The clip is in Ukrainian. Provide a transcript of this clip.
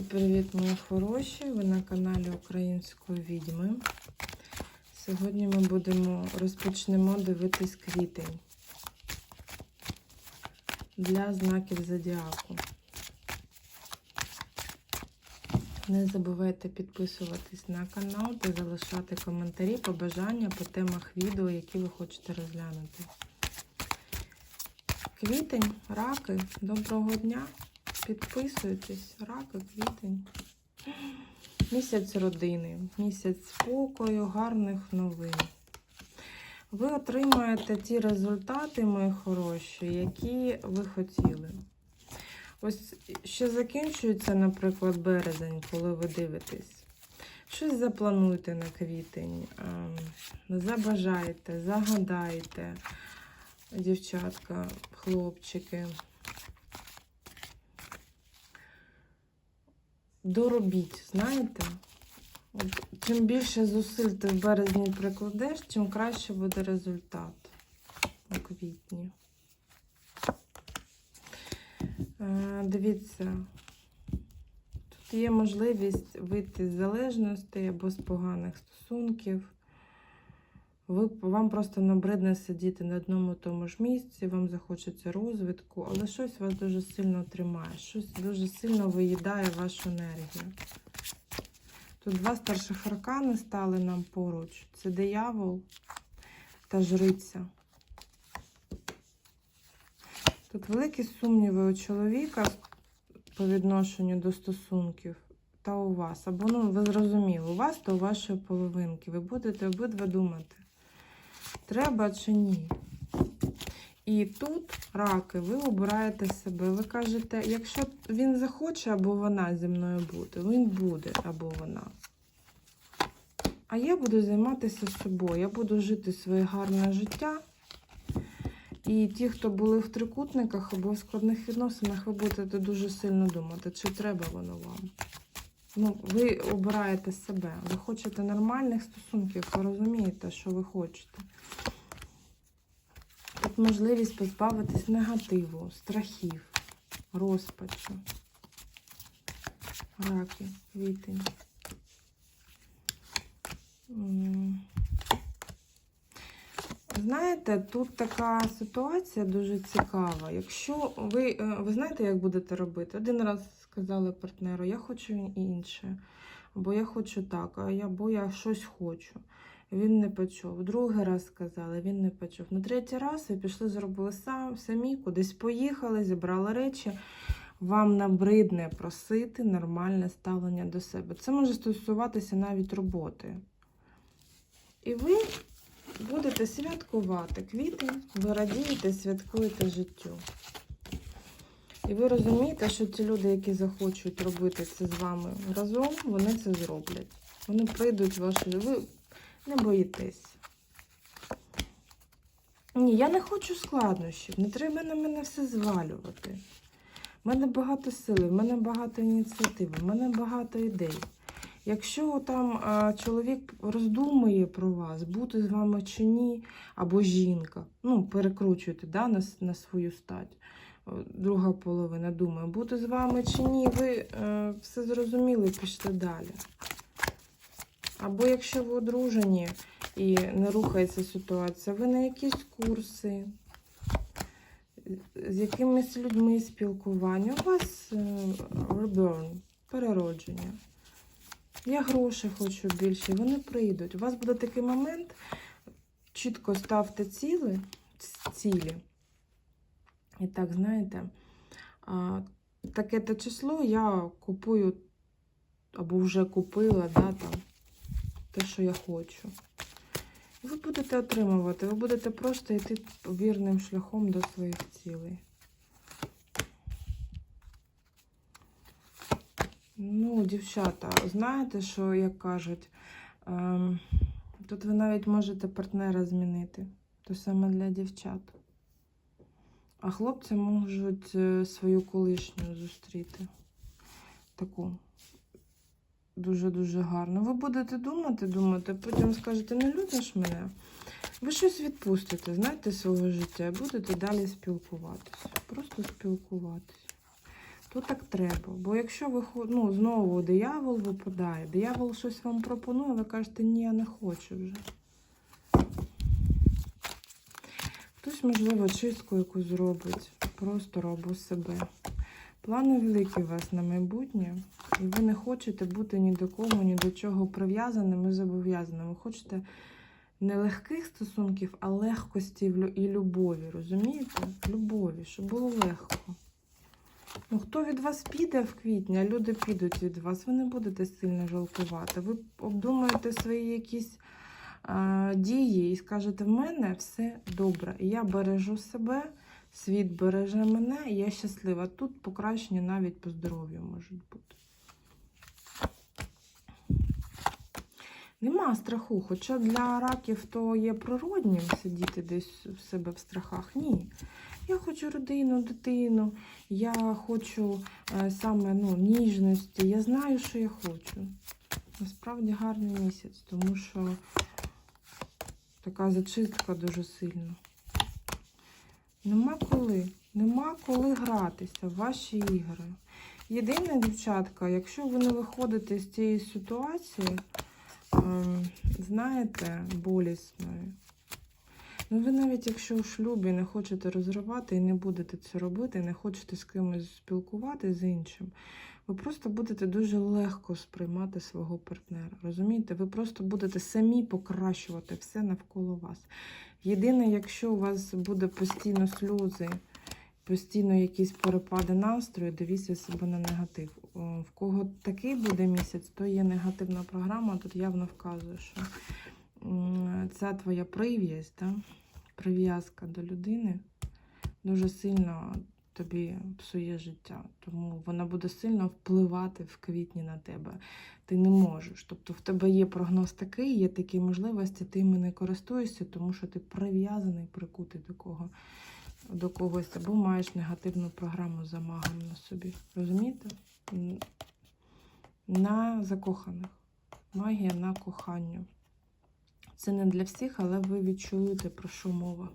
Привіт, мої хороші! Ви на каналі Української відьми. Сьогодні ми будемо розпочнемо дивитись квітень для знаків зодіаку. Не забувайте підписуватись на канал та залишати коментарі, побажання по темах відео, які ви хочете розглянути. Квітень, раки, доброго дня! Підписуйтесь, раки, квітень. Місяць родини, місяць спокою, гарних новин. Ви отримаєте ті результати, мої хороші, які ви хотіли. Ось ще закінчується, наприклад, березень, коли ви дивитесь. Щось заплануйте на квітень, ем, забажайте, загадайте, дівчатка, хлопчики. Доробіть, знаєте? Чим більше зусиль ти в березні прикладеш, тим краще буде результат у квітні. Е, дивіться, тут є можливість вийти з залежності або з поганих стосунків. Ви, вам просто набридне сидіти на одному тому ж місці, вам захочеться розвитку, але щось вас дуже сильно тримає, щось дуже сильно виїдає вашу енергію. Тут два старших аркани стали нам поруч. Це диявол та жриця. Тут великі сумніви у чоловіка по відношенню до стосунків та у вас. Або, ну, ви зрозуміли, у вас та у вашої половинки. Ви будете обидва думати треба чи ні. І тут, раки, ви обираєте себе. Ви кажете, якщо він захоче або вона зі мною бути, він буде або вона. А я буду займатися собою. Я буду жити своє гарне життя. І ті, хто були в трикутниках або в складних відносинах, ви будете дуже сильно думати, чи треба воно вам. Ну, ви обираєте себе. Ви хочете нормальних стосунків, ви розумієте, що ви хочете. Тут можливість позбавитись негативу, страхів, розпачу. Раки, квітень. Знаєте, тут така ситуація дуже цікава. Якщо ви, е, ви знаєте, як будете робити? Один раз сказали партнеру, я хочу інше, або я хочу так, або я щось хочу. Він не почув. Другий раз сказали, він не почув. На третій раз ви пішли, зробили сам, самі, кудись поїхали, зібрали речі. Вам набридне просити нормальне ставлення до себе. Це може стосуватися навіть роботи. І ви будете святкувати квітень, ви радієте, святкуєте життю. І ви розумієте, що ті люди, які захочуть робити це з вами разом, вони це зроблять. Вони прийдуть в ваше ви не боїтесь. Ні, я не хочу складнощів. Не треба на мене все звалювати. У мене багато сили, в мене багато ініціативи, в мене багато ідей. Якщо там а, чоловік роздумує про вас, бути з вами чи ні, або жінка, ну, перекручуйте да, на, на свою стать. Друга половина думає, бути з вами чи ні, ви е, все зрозуміли, пішли далі. Або якщо ви одружені і не рухається ситуація, ви на якісь курси, з якимись людьми спілкування, у вас е, reborn, переродження. Я грошей хочу більше, вони прийдуть. У вас буде такий момент, чітко ставте ціли, цілі. І так, знаєте, таке-то число я купую або вже купила, да, там, те, що я хочу. І ви будете отримувати, ви будете просто йти вірним шляхом до своїх цілей. Ну, дівчата, знаєте, що, як кажуть, ем, тут ви навіть можете партнера змінити. То саме для дівчат. А хлопці можуть е, свою колишню зустріти. Таку дуже-дуже гарно. Ви будете думати, думати, потім скажете, не любиш мене. Ви щось відпустите, знаєте, свого життя і будете далі спілкуватися. Просто спілкуватися. то так треба. Бо якщо ви ну, знову диявол випадає, диявол щось вам пропонує, ви кажете, ні, я не хочу вже. Хтось, можливо, чистку якусь зробить, просто робу себе. Плани великі у вас на майбутнє, ви не хочете бути ні до кого, ні до чого прив'язаним і зобов'язаним. Ви хочете не легких стосунків, а легкості і любові. Розумієте? Любові, щоб було легко. Ну, хто від вас піде в квітні, а люди підуть від вас, ви не будете сильно жалкувати. Ви обдумаєте свої якісь а, дії і скажете, в мене все добре. Я бережу себе, світ береже мене, і я щаслива. Тут покращення навіть по здоров'ю можуть бути. Нема страху, хоча для раків то є природнім сидіти десь в себе в страхах. Ні. Я хочу родину, дитину, я хочу е, саме ну, ніжності. Я знаю, що я хочу. Насправді гарний місяць, тому що така зачистка дуже сильна. Нема коли. Нема коли гратися в ваші ігри. Єдине, дівчатка, якщо ви не виходите з цієї ситуації, знаєте, болісної. Ну, ви навіть якщо в шлюбі не хочете розривати і не будете це робити, не хочете з кимось спілкуватися з іншим, ви просто будете дуже легко сприймати свого партнера. Розумієте? Ви просто будете самі покращувати все навколо вас. Єдине, якщо у вас буде постійно сльози, постійно якісь перепади настрою, дивіться себе на негатив. В кого такий буде місяць, то є негативна програма. Тут явно вказує, що ця твоя прив'язь, прив'язка до людини дуже сильно тобі псує життя. Тому вона буде сильно впливати в квітні на тебе. Ти не можеш. Тобто в тебе є прогноз такий, є такі можливості, ти ними не користуєшся, тому що ти прив'язаний, прикутий до кого. До когось, або маєш негативну програму за магом на собі. Розумієте? На закоханих. Магія на коханню. Це не для всіх, але ви відчуєте, про що мова.